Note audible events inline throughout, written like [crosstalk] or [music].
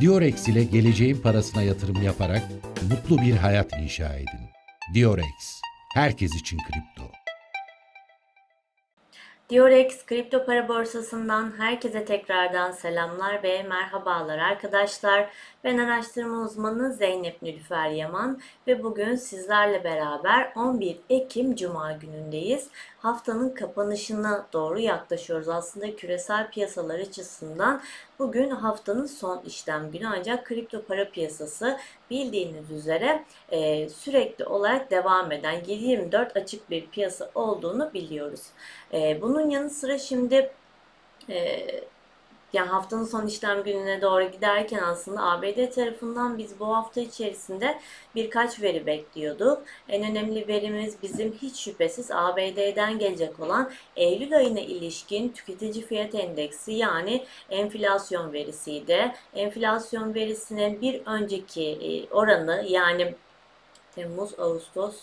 Diorex ile geleceğin parasına yatırım yaparak mutlu bir hayat inşa edin. Diorex, herkes için kripto. Diorex kripto para borsasından herkese tekrardan selamlar ve merhabalar arkadaşlar. Ben araştırma uzmanı Zeynep Nilüfer Yaman ve bugün sizlerle beraber 11 Ekim Cuma günündeyiz. Haftanın kapanışına doğru yaklaşıyoruz. Aslında küresel piyasalar açısından bugün haftanın son işlem günü ancak kripto para piyasası bildiğiniz üzere e, sürekli olarak devam eden 7-24 açık bir piyasa olduğunu biliyoruz. E, bunun yanı sıra şimdi e, yani haftanın son işlem gününe doğru giderken aslında ABD tarafından biz bu hafta içerisinde birkaç veri bekliyorduk. En önemli verimiz bizim hiç şüphesiz ABD'den gelecek olan Eylül ayına ilişkin tüketici fiyat endeksi yani enflasyon verisiydi. Enflasyon verisinin bir önceki e, oranı yani Temmuz, Ağustos,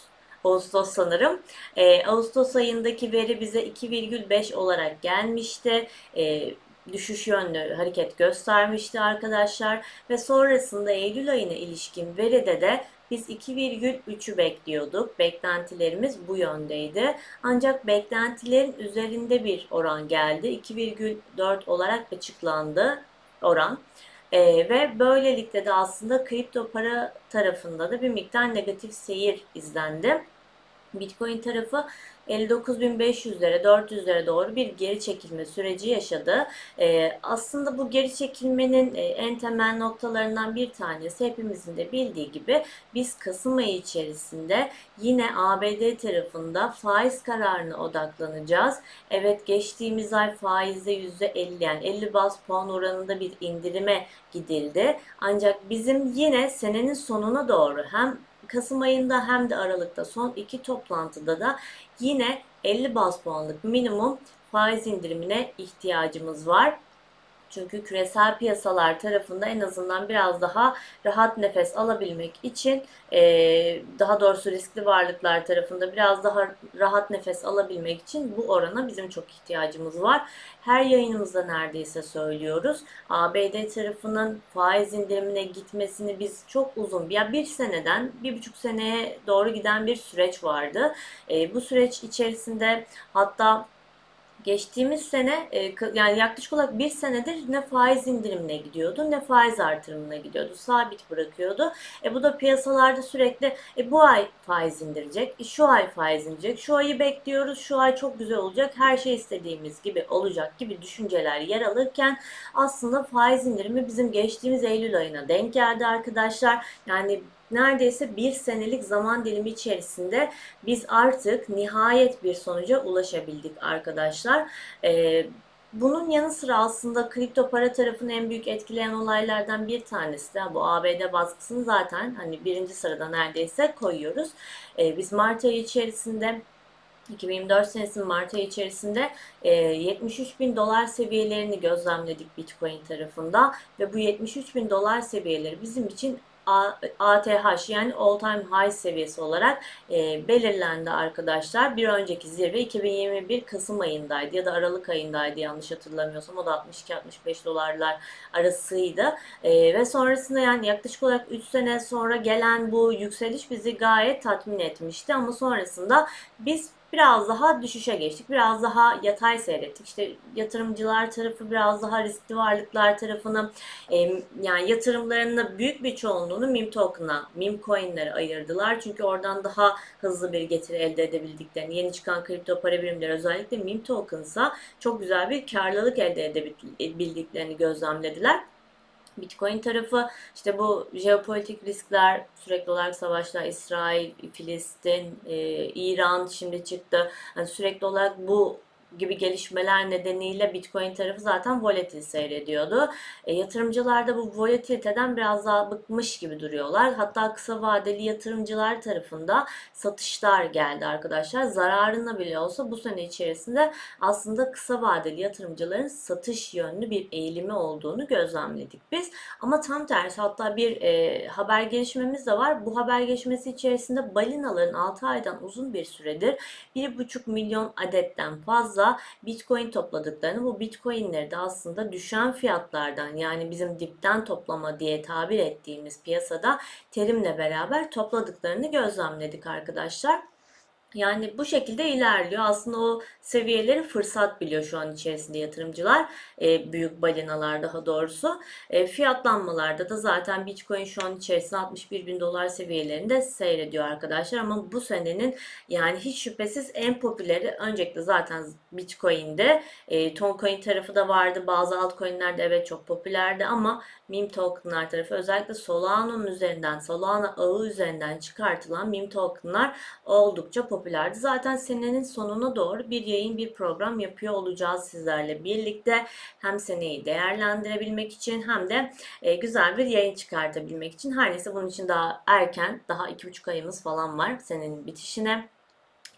Ağustos sanırım. Ee, Ağustos ayındaki veri bize 2,5 olarak gelmişti. Ee, düşüş yönlü hareket göstermişti arkadaşlar ve sonrasında Eylül ayına ilişkin veride de biz 2,3'ü bekliyorduk. Beklentilerimiz bu yöndeydi. Ancak beklentilerin üzerinde bir oran geldi. 2,4 olarak açıklandı oran. Ee, ve böylelikle de aslında kripto para tarafında da bir miktar negatif seyir izlendi. Bitcoin tarafı 59.500'lere 400'lere doğru bir geri çekilme süreci yaşadı. Ee, aslında bu geri çekilmenin e, en temel noktalarından bir tanesi hepimizin de bildiği gibi biz Kasım ayı içerisinde yine ABD tarafında faiz kararına odaklanacağız. Evet geçtiğimiz ay faizde %50 yani 50 bas puan oranında bir indirime gidildi. Ancak bizim yine senenin sonuna doğru hem Kasım ayında hem de Aralık'ta son iki toplantıda da yine 50 bas puanlık minimum faiz indirimine ihtiyacımız var. Çünkü küresel piyasalar tarafında en azından biraz daha rahat nefes alabilmek için daha doğrusu riskli varlıklar tarafında biraz daha rahat nefes alabilmek için bu orana bizim çok ihtiyacımız var. Her yayınımızda neredeyse söylüyoruz. ABD tarafının faiz indirimine gitmesini biz çok uzun ya bir seneden bir buçuk seneye doğru giden bir süreç vardı. Bu süreç içerisinde hatta Geçtiğimiz sene e, yani yaklaşık olarak bir senedir ne faiz indirimine gidiyordu ne faiz artırımına gidiyordu. Sabit bırakıyordu. E bu da piyasalarda sürekli e, bu ay faiz indirecek, e, şu ay faiz indirecek, şu ayı bekliyoruz, şu ay çok güzel olacak, her şey istediğimiz gibi olacak gibi düşünceler yer alırken aslında faiz indirimi bizim geçtiğimiz Eylül ayına denk geldi arkadaşlar. Yani neredeyse bir senelik zaman dilimi içerisinde biz artık nihayet bir sonuca ulaşabildik arkadaşlar. Ee, bunun yanı sıra aslında kripto para tarafını en büyük etkileyen olaylardan bir tanesi de bu ABD baskısını zaten hani birinci sırada neredeyse koyuyoruz. Ee, biz Mart ayı içerisinde 2024 senesinin Mart ayı içerisinde 73 bin dolar seviyelerini gözlemledik Bitcoin tarafında ve bu 73 bin dolar seviyeleri bizim için ATH yani All Time High seviyesi olarak e, belirlendi arkadaşlar. Bir önceki zirve 2021 Kasım ayındaydı ya da Aralık ayındaydı yanlış hatırlamıyorsam. O da 62-65 dolarlar arasıydı. E, ve sonrasında yani yaklaşık olarak 3 sene sonra gelen bu yükseliş bizi gayet tatmin etmişti. Ama sonrasında biz biraz daha düşüşe geçtik. Biraz daha yatay seyrettik. İşte yatırımcılar tarafı biraz daha riskli varlıklar tarafını e, yani yatırımlarının büyük bir çoğunluğunu meme token'a, meme coin'lere ayırdılar. Çünkü oradan daha hızlı bir getiri elde edebildiklerini, yeni çıkan kripto para birimleri özellikle meme token'sa çok güzel bir karlılık elde edebildiklerini gözlemlediler. Bitcoin tarafı işte bu jeopolitik riskler sürekli olarak savaşlar İsrail, Filistin, e, İran şimdi çıktı. Yani sürekli olarak bu gibi gelişmeler nedeniyle Bitcoin tarafı zaten volatil seyrediyordu. E, yatırımcılar da bu volatiliteden biraz daha bıkmış gibi duruyorlar. Hatta kısa vadeli yatırımcılar tarafında satışlar geldi arkadaşlar. Zararına bile olsa bu sene içerisinde aslında kısa vadeli yatırımcıların satış yönlü bir eğilimi olduğunu gözlemledik biz. Ama tam tersi hatta bir e, haber gelişmemiz de var. Bu haber gelişmesi içerisinde balinaların 6 aydan uzun bir süredir 1,5 milyon adetten fazla fazla Bitcoin topladıklarını, bu Bitcoin'leri de aslında düşen fiyatlardan yani bizim dipten toplama diye tabir ettiğimiz piyasada terimle beraber topladıklarını gözlemledik arkadaşlar. Yani bu şekilde ilerliyor. Aslında o seviyeleri fırsat biliyor şu an içerisinde yatırımcılar. E, büyük balinalar daha doğrusu. E, fiyatlanmalarda da zaten Bitcoin şu an içerisinde 61 bin dolar seviyelerinde seyrediyor arkadaşlar. Ama bu senenin yani hiç şüphesiz en popüleri öncelikle zaten Bitcoin'de. E, Toncoin tarafı da vardı. Bazı altcoin'ler de evet çok popülerdi ama meme token'lar tarafı özellikle Solano'nun üzerinden, Solana ağı üzerinden çıkartılan meme token'lar oldukça popülerdi. Zaten senenin sonuna doğru bir yayın, bir program yapıyor olacağız sizlerle birlikte. Hem seneyi değerlendirebilmek için hem de e, güzel bir yayın çıkartabilmek için. Her neyse bunun için daha erken, daha iki buçuk ayımız falan var senenin bitişine.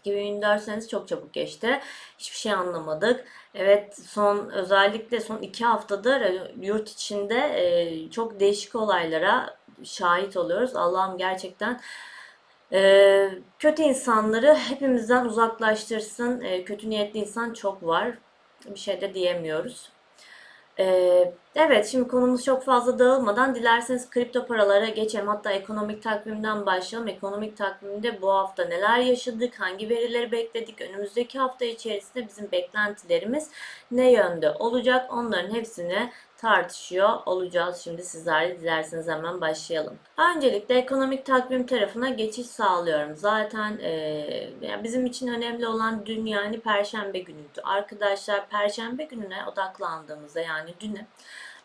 2024 senesi çok çabuk geçti. Hiçbir şey anlamadık. Evet son özellikle son iki haftadır yurt içinde e, çok değişik olaylara şahit oluyoruz. Allah'ım gerçekten e, kötü insanları hepimizden uzaklaştırsın. E, kötü niyetli insan çok var. Bir şey de diyemiyoruz. Ee, evet şimdi konumuz çok fazla dağılmadan dilerseniz kripto paralara geçelim. Hatta ekonomik takvimden başlayalım. Ekonomik takvimde bu hafta neler yaşadık, hangi verileri bekledik, önümüzdeki hafta içerisinde bizim beklentilerimiz ne yönde olacak onların hepsini tartışıyor olacağız. Şimdi sizlerle dilerseniz hemen başlayalım. Öncelikle ekonomik takvim tarafına geçiş sağlıyorum. Zaten e, yani bizim için önemli olan dün yani Perşembe günüydü. Arkadaşlar Perşembe gününe odaklandığımızda yani düne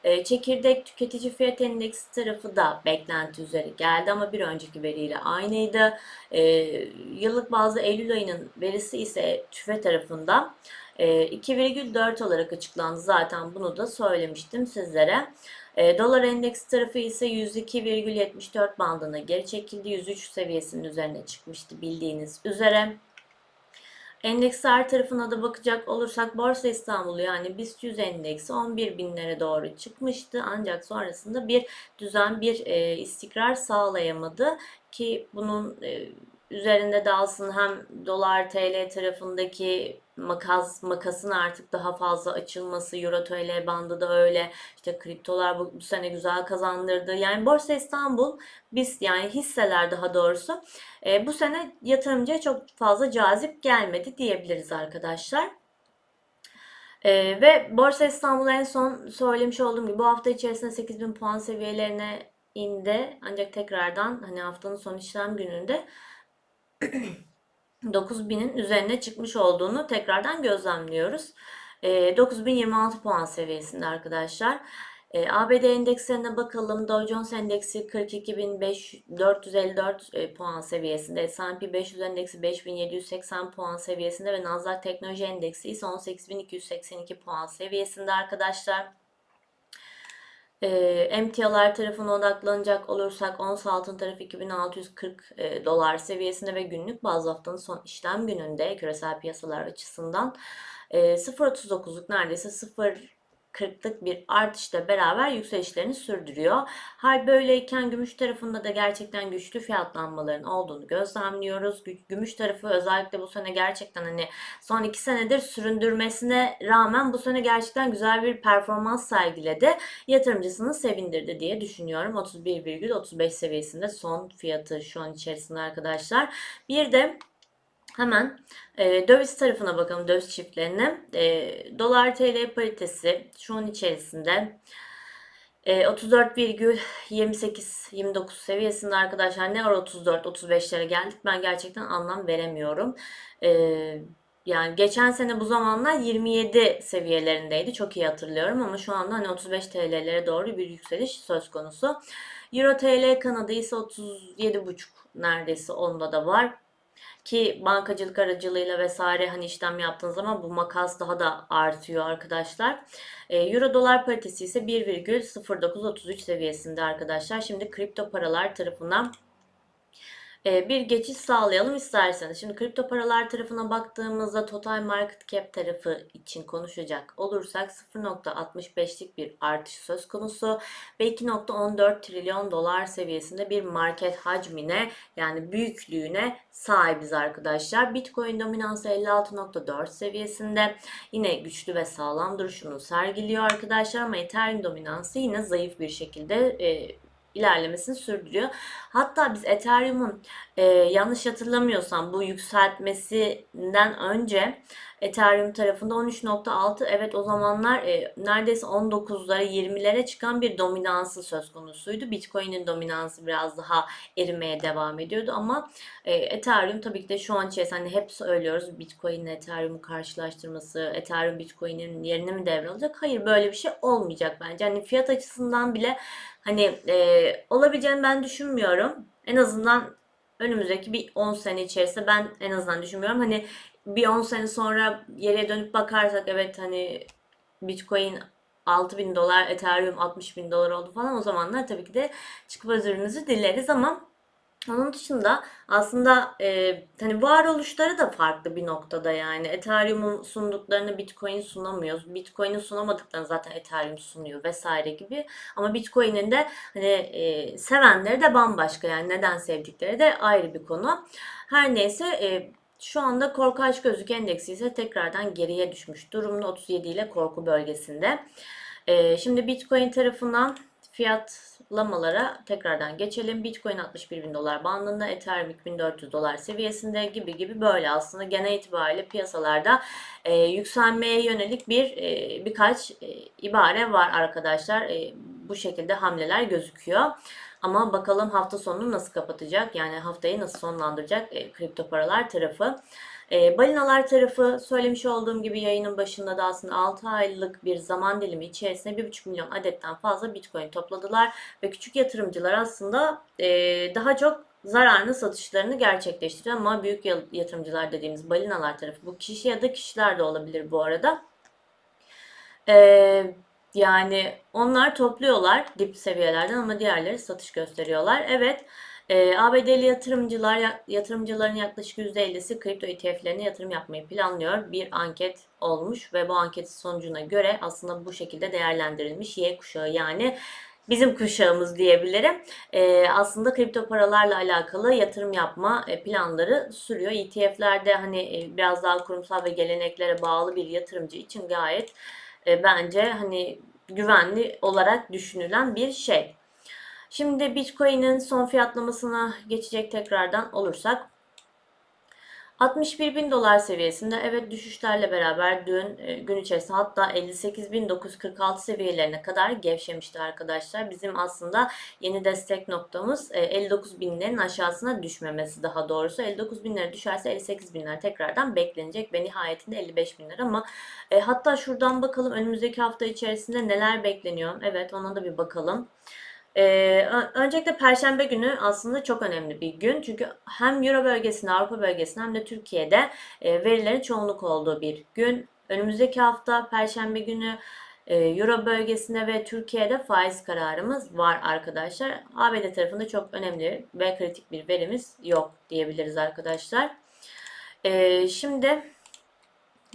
çekirdek tüketici fiyat endeksi tarafı da beklenti üzeri geldi ama bir önceki veriyle aynıydı. E, yıllık bazı Eylül ayının verisi ise TÜFE tarafından 2,4 olarak açıklandı. Zaten bunu da söylemiştim sizlere. E, dolar endeks tarafı ise 102,74 bandına geri çekildi. 103 seviyesinin üzerine çıkmıştı bildiğiniz üzere. Endeksler tarafına da bakacak olursak Borsa İstanbul yani BIST 100 endeksi 11 binlere doğru çıkmıştı. Ancak sonrasında bir düzen bir e, istikrar sağlayamadı ki bunun e, üzerinde de aslında hem dolar TL tarafındaki makas makasın artık daha fazla açılması Euro TL bandı da öyle işte kriptolar bu, bu sene güzel kazandırdı. Yani Borsa İstanbul biz yani hisseler daha doğrusu e, bu sene yatırımcıya çok fazla cazip gelmedi diyebiliriz arkadaşlar. E, ve Borsa İstanbul en son söylemiş olduğum gibi bu hafta içerisinde 8000 puan seviyelerine indi. Ancak tekrardan hani haftanın son işlem gününde [clears throat] 9000'in üzerine çıkmış olduğunu tekrardan gözlemliyoruz. E, 9026 puan seviyesinde arkadaşlar. E, ABD endekslerine bakalım. Dow Jones endeksi 42.454 e, puan seviyesinde. S&P 500 endeksi 5780 puan seviyesinde ve Nasdaq Teknoloji Endeksi ise 18.282 puan seviyesinde arkadaşlar. E, emtialar tarafına odaklanacak olursak ons altın tarafı 2640 e, dolar seviyesinde ve günlük bazı haftanın son işlem gününde küresel piyasalar açısından e, 0.39'luk neredeyse 0 40'lık bir artışla beraber yükselişlerini sürdürüyor. Hal böyleyken gümüş tarafında da gerçekten güçlü fiyatlanmaların olduğunu gözlemliyoruz. Gümüş tarafı özellikle bu sene gerçekten hani son iki senedir süründürmesine rağmen bu sene gerçekten güzel bir performans sergiledi. Yatırımcısını sevindirdi diye düşünüyorum. 31,35 seviyesinde son fiyatı şu an içerisinde arkadaşlar. Bir de Hemen e, döviz tarafına bakalım döviz çiftlerine. E, dolar TL paritesi şu an içerisinde e, 34,28-29 seviyesinde arkadaşlar. Ne var 34-35'lere geldik ben gerçekten anlam veremiyorum. E, yani geçen sene bu zamanlar 27 seviyelerindeydi. Çok iyi hatırlıyorum ama şu anda hani 35 TL'lere doğru bir yükseliş söz konusu. Euro TL kanadı ise 37,5 neredeyse onda da var. Ki bankacılık aracılığıyla vesaire hani işlem yaptığınız zaman bu makas daha da artıyor arkadaşlar. E, Euro dolar paritesi ise 1,0933 seviyesinde arkadaşlar. Şimdi kripto paralar tarafından bir geçiş sağlayalım isterseniz. Şimdi kripto paralar tarafına baktığımızda total market cap tarafı için konuşacak olursak 0.65'lik bir artış söz konusu ve 2.14 trilyon dolar seviyesinde bir market hacmine yani büyüklüğüne sahibiz arkadaşlar. Bitcoin dominansı 56.4 seviyesinde yine güçlü ve sağlam duruşunu sergiliyor arkadaşlar ama Ethereum dominansı yine zayıf bir şekilde e, ilerlemesini sürdürüyor. Hatta biz Ethereum'un e, yanlış hatırlamıyorsam bu yükseltmesinden önce Ethereum tarafında 13.6 evet o zamanlar e, neredeyse 19'lara 20'lere çıkan bir dominansı söz konusuydu. Bitcoin'in dominansı biraz daha erimeye devam ediyordu ama e, Ethereum tabii ki de şu an içerisinde hani hep söylüyoruz Bitcoin ile Ethereum'u karşılaştırması, Ethereum Bitcoin'in yerini mi devralacak? Hayır böyle bir şey olmayacak bence. Hani fiyat açısından bile hani e, olabileceğini ben düşünmüyorum. En azından önümüzdeki bir 10 sene içerisinde ben en azından düşünmüyorum. Hani bir 10 sene sonra geriye dönüp bakarsak evet hani Bitcoin 6000 bin dolar, Ethereum 60 bin dolar oldu falan o zamanlar tabii ki de çıkıp özürünüzü dileriz ama onun dışında aslında e, hani varoluşları da farklı bir noktada yani. Ethereum'un sunduklarını Bitcoin sunamıyor. Bitcoin'in sunamadıklarını zaten Ethereum sunuyor vesaire gibi. Ama Bitcoin'in de hani e, sevenleri de bambaşka yani neden sevdikleri de ayrı bir konu. Her neyse e, şu anda korku aç gözlük endeksi ise tekrardan geriye düşmüş durumda 37 ile korku bölgesinde. E, şimdi Bitcoin tarafından fiyatlamalara tekrardan geçelim. Bitcoin 61 bin dolar bandında, Ethereum 2400 dolar seviyesinde gibi gibi böyle aslında genel itibariyle piyasalarda e, yükselmeye yönelik bir e, birkaç e, ibare var arkadaşlar. E, bu şekilde hamleler gözüküyor. Ama bakalım hafta sonunu nasıl kapatacak? Yani haftayı nasıl sonlandıracak e, kripto paralar tarafı. E, balinalar tarafı söylemiş olduğum gibi yayının başında da aslında 6 aylık bir zaman dilimi içerisinde 1,5 milyon adetten fazla bitcoin topladılar ve küçük yatırımcılar aslında e, daha çok zararlı satışlarını gerçekleştiriyor ama büyük yatırımcılar dediğimiz balinalar tarafı bu kişi ya da kişiler de olabilir bu arada. Eee yani onlar topluyorlar dip seviyelerden ama diğerleri satış gösteriyorlar. Evet, e, ABD'li yatırımcılar yatırımcıların yaklaşık %50'si kripto ETF'lerine yatırım yapmayı planlıyor. Bir anket olmuş ve bu anketin sonucuna göre aslında bu şekilde değerlendirilmiş Y kuşağı yani bizim kuşağımız diyebilirim. E, aslında kripto paralarla alakalı yatırım yapma e, planları sürüyor. ETF'lerde hani e, biraz daha kurumsal ve geleneklere bağlı bir yatırımcı için gayet e, bence hani güvenli olarak düşünülen bir şey. Şimdi Bitcoin'in son fiyatlamasına geçecek tekrardan olursak 61 bin dolar seviyesinde evet düşüşlerle beraber dün e, gün içerisinde hatta 58.946 seviyelerine kadar gevşemişti arkadaşlar. Bizim aslında yeni destek noktamız e, 59 binlerin aşağısına düşmemesi daha doğrusu. 59 binlere düşerse 58 binler tekrardan beklenecek ve nihayetinde 55 binler ama e, hatta şuradan bakalım önümüzdeki hafta içerisinde neler bekleniyor. Evet ona da bir bakalım. Ee, öncelikle Perşembe günü aslında çok önemli bir gün. Çünkü hem Euro bölgesinde, Avrupa bölgesinde hem de Türkiye'de e, verilerin çoğunluk olduğu bir gün. Önümüzdeki hafta Perşembe günü e, Euro bölgesinde ve Türkiye'de faiz kararımız var arkadaşlar. ABD tarafında çok önemli ve kritik bir verimiz yok diyebiliriz arkadaşlar. E, şimdi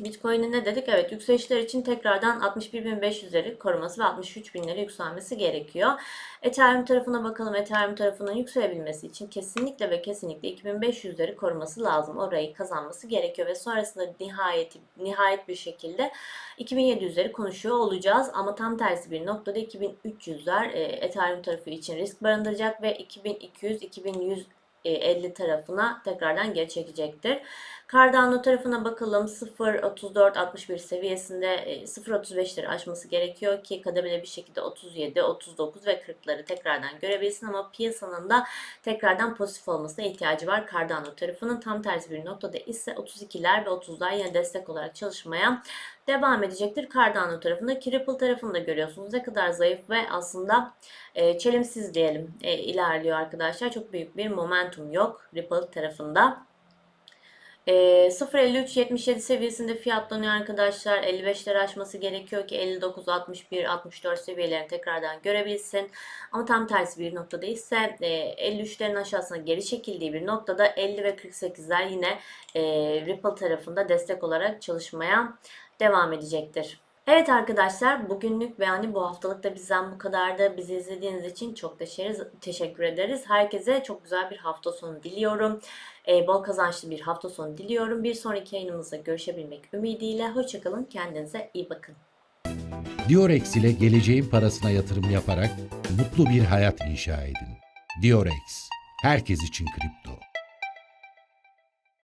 Bitcoin'in ne dedik? Evet yükselişler için tekrardan 61.500'leri koruması ve 63.000'lere yükselmesi gerekiyor. Ethereum tarafına bakalım. Ethereum tarafının yükselebilmesi için kesinlikle ve kesinlikle 2500'leri koruması lazım. Orayı kazanması gerekiyor ve sonrasında nihayet, nihayet bir şekilde 2700'leri konuşuyor olacağız. Ama tam tersi bir noktada 2300'ler e, Ethereum tarafı için risk barındıracak ve 2200-2100 50 tarafına tekrardan geri çekecektir. Cardano tarafına bakalım 0.34-61 seviyesinde 0.35'leri aşması gerekiyor ki kademeli bir şekilde 37, 39 ve 40'ları tekrardan görebilsin ama piyasanın da tekrardan pozitif olmasına ihtiyacı var Cardano tarafının. Tam tersi bir noktada ise 32'ler ve 30'lar yine destek olarak çalışmaya devam edecektir. Cardano tarafında Ripple tarafında görüyorsunuz ne kadar zayıf ve aslında e, çelimsiz diyelim e, ilerliyor arkadaşlar. Çok büyük bir momentum yok Ripple tarafında. E, 0.53.77 seviyesinde fiyatlanıyor arkadaşlar. 55'leri aşması gerekiyor ki 59, 61, 64 seviyelerini tekrardan görebilsin. Ama tam tersi bir noktada ise e, 53'lerin aşağısına geri çekildiği bir noktada 50 ve 48'ler yine e, Ripple tarafında destek olarak çalışmaya devam edecektir. Evet arkadaşlar bugünlük ve yani bu haftalık da bizden bu kadardı. Bizi izlediğiniz için çok teşekkür, ederiz. Herkese çok güzel bir hafta sonu diliyorum. Ee, bol kazançlı bir hafta sonu diliyorum. Bir sonraki yayınımızda görüşebilmek ümidiyle. Hoşçakalın. Kendinize iyi bakın. Diorex ile geleceğin parasına yatırım yaparak mutlu bir hayat inşa edin. Diorex, herkes için kripto.